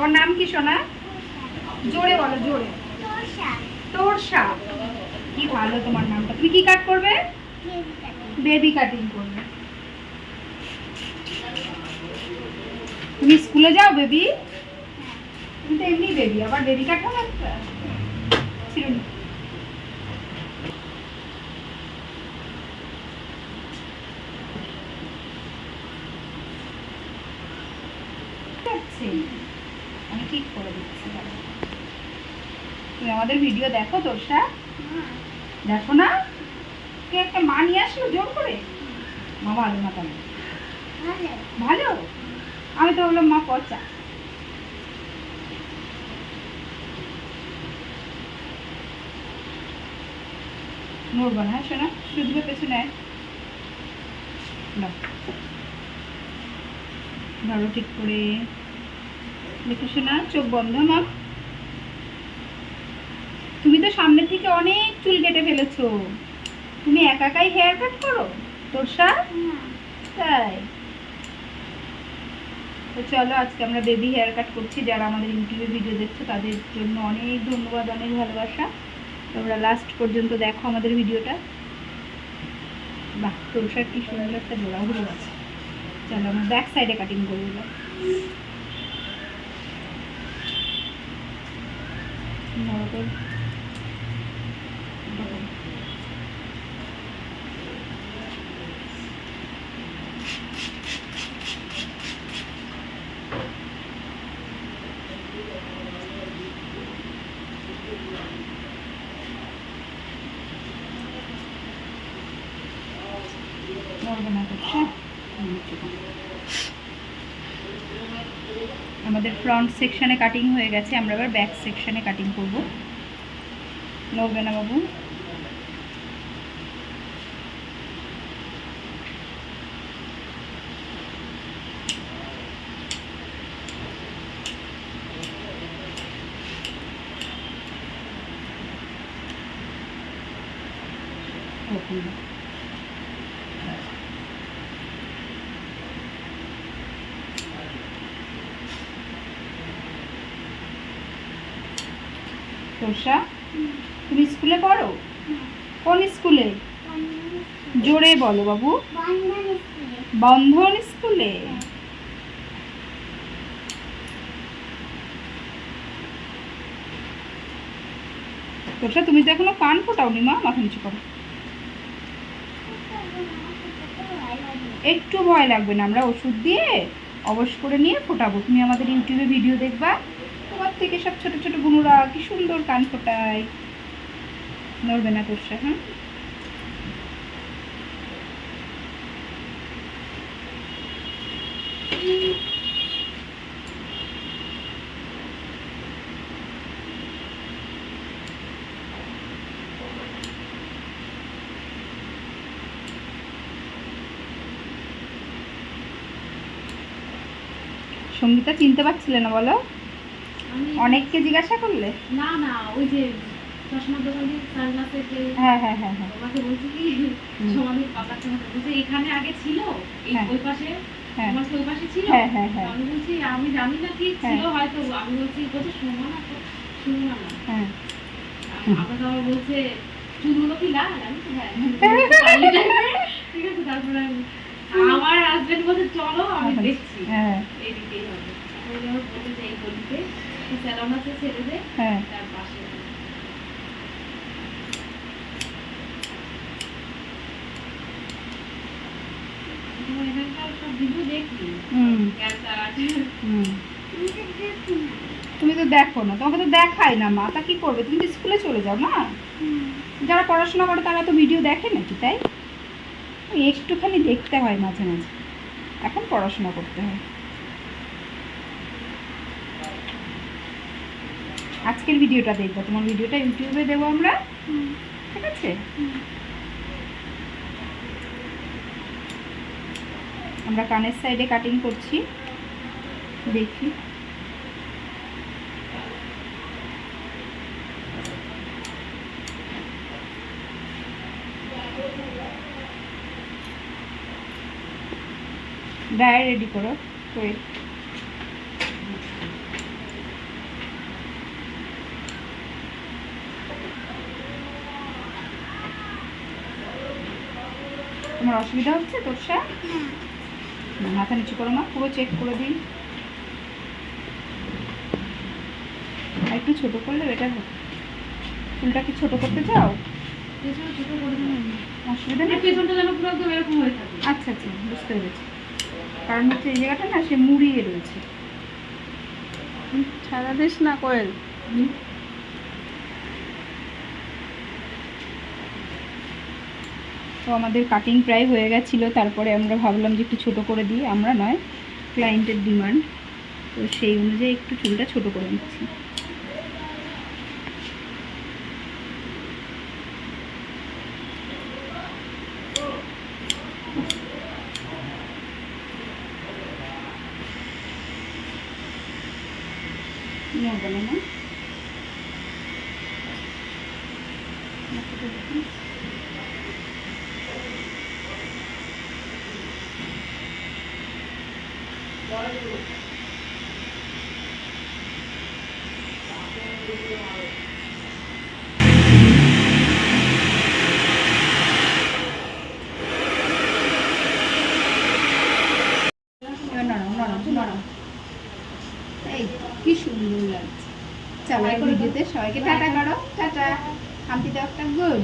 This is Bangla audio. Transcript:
তোমার নাম কি সোনা? জোরে বলো জোরে। তোরসা। কি ভালো তোমার নামটা। তুমি কি কাট করবে? বেবি কাটিং করবে। তুমি স্কুলে যাও বেবি? তুমি তো এমনি বেবি আবার বেবি কাটাও একটা ছিল না। যাচ্ছে। আমি ঠিক করে দিচ্ছি দাঁড়াও। তুমি আমাদের ভিডিও দেখো তোরসা দেখো না? কে একটা মা নিয়ে আসলো জোর করে? মা ভালো না ভালো? আমি তো বললাম মা পচা। নড়বো না হ্যাঁ শোনা শুধু পেছনে ধরো ঠিক করে। দেখো শোনা, চোখ বন্ধ, মা তুমি তো সামনে থেকে অনেক চুল কেটে ফেলেছো। তুমি একা একাই হেয়ার কাট করো? তোর তাই? তো চলো আজকে আমরা বেবি হেয়ার কাট করছি। যারা আমাদের ইউটিউবে ভিডিও দেখছ তাদের জন্য অনেক ধন্যবাদ অনেক ভালোবাসা। তোমরা লাস্ট পর্যন্ত দেখো আমাদের ভিডিওটা বাহ তোরসার কি সুন্দর একটা জোড়া ঘুরে আছে। চলো আমরা ব্যাক সাইডে কাটিং এবার। ধরো না করছে আমাদের ফ্রন্ট সেকশনে কাটিং হয়ে গেছে, আমরা এবার ব্যাক সেকশনে কাটিং করব। নড়বে না বাবু ওরকম না। তোষা তুমি স্কুলে পড়ো? কোন স্কুলে? জোরে বলো বাবু। বন্ধন স্কুলে। তোষা তুমি তো এখনও কান ফোটাওনি মা, মাথা নিচু করো। একটু ভয় লাগবে না, আমরা ওষুধ দিয়ে অবশ করে নিয়ে ফোটাবো। তুমি আমাদের ইউটিউবে ভিডিও দেখবা। তোমার থেকে সব ছোট ছোট বুনুরা কি সুন্দর কান ফোটায়। নড়বে না তোর হ্যাঁ? সঙ্গীতা চিনতে পারছিলে না বলো? অনেককে জিজ্ঞাসা করলে? না না ওই যে চশমার দোকানে সানগ্লাসের যে হ্যাঁ হ্যাঁ হ্যাঁ হ্যাঁ। আমাকে বলছি কি সমাধির পাপার সঙ্গে বলছে এখানে আগে ছিল এই হ্যাঁ। ওই পাশে হ্যাঁ। তোমার ওই পাশে ছিল? হ্যাঁ, হ্যাঁ, হ্যাঁ। আমি বলছি আমি জানি না ঠিক। ছিল হয়তো আমি বলছি বলছে শুনো না শুনো না হ্যাঁ। আমাকে আবার বলছে চুলগুলো কি লাল? আমি হ্যাঁ চুলগুলো একটু কালি type-এর। ঠিক আছে তারপরে আমি আমার হাজবেন্ড বলছে চলো আমি দেখছি। হ্যাঁ। হবে। যে এই গলিতে স্যালন আছে ছেলেদের হ্যাঁ। তুমি তো দেখো না তোমাকে তো দেখাই না মা তা কি করবে? তুমি তো স্কুলে চলে যাও না? যারা পড়াশোনা করে তারা তো ভিডিও দেখে নাকি তাই? একটুখানি দেখতে হয় মাঝে মাঝে। এখন পড়াশোনা করতে হয়। আজকের ভিডিওটা দেখব। তোমার ভিডিওটা ইউটিউবে দেবো আমরা। ঠিক আছে? আমরা কানের সাইডে কাটিং করছি। দেখি। ডায়া রেডি করো। ওয়েট তোমার অসুবিধা হচ্ছে তোরসা মাথা নিচু করো মা পুরো চেক করে দিই। আর একটু ছোট করলে বেটার হবে চুলটা কি ছোট করতে চাও। অসুবিধা নেই? পেছনটা যেন পুরো একদম এরকম হয়ে থাকে আচ্ছা আচ্ছা বুঝতে পেরেছি। কারণ হচ্ছে এই জায়গাটা না সে মুড়িয়ে রয়েছে। সারা না কোয়েল। আমাদের কাটিং প্রায় হয়ে গেছিল, তারপরে আমরা ভাবলাম যে একটু ছোট করে দিই, আমরা নয় ক্লায়েন্টের ডিমান্ড তো সেই অনুযায়ী একটু চুলটা ছোট করে নিচ্ছি। নড়বে না কি সুন্দর লাগছে। চলো এই ভিডিওতে সবাইকে টাটা করো। টাটা। হাম্পি দাও একটা গুড